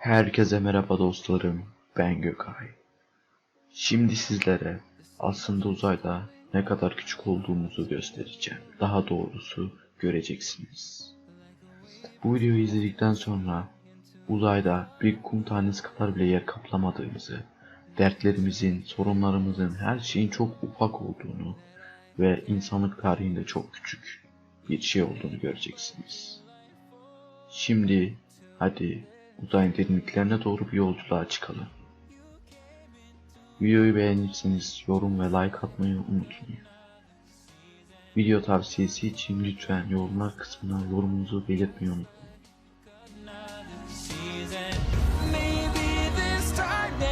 Herkese merhaba dostlarım, ben Gökay. Şimdi sizlere aslında uzayda ne kadar küçük olduğumuzu göstereceğim. Daha doğrusu göreceksiniz. Bu videoyu izledikten sonra uzayda bir kum tanesi kadar bile yer kaplamadığımızı, dertlerimizin, sorunlarımızın, her şeyin çok ufak olduğunu ve insanlık tarihinde çok küçük bir şey olduğunu göreceksiniz. Şimdi hadi uzayın derinliklerine doğru bir yolculuğa çıkalım. Videoyu beğenirseniz yorum ve like atmayı unutmayın. Video tavsiyesi için lütfen yorumlar kısmına yorumunuzu belirtmeyi unutmayın.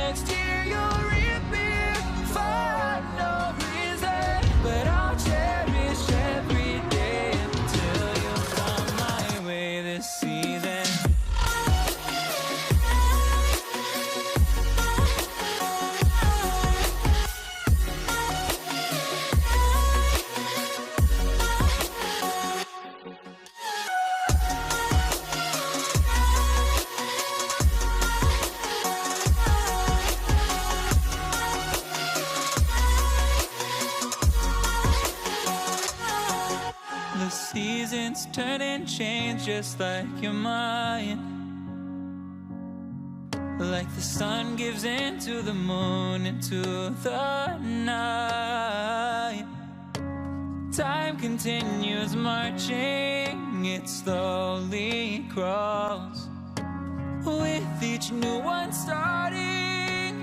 next year seasons turn and change just like your mind. Like the sun gives into the moon, into the night. Time continues marching, it slowly crawls. With each new one starting,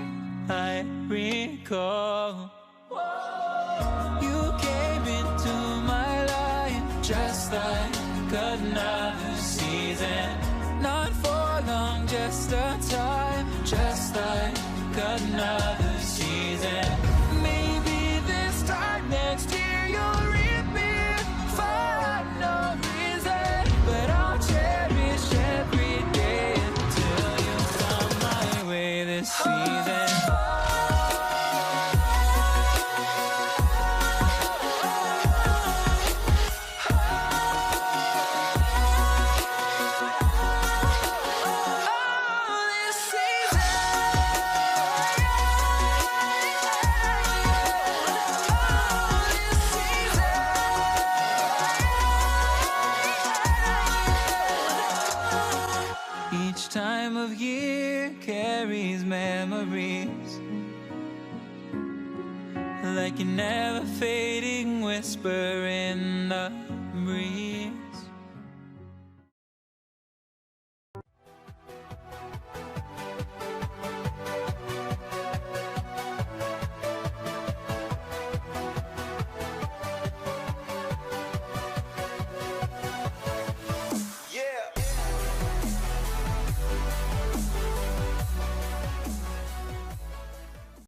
I recall. Just a time, just like another season. Maybe this time next year you'll reappear for no reason. But I'll cherish every day until you come my way this season. Time of year carries memories like a never fading whisper in the breeze.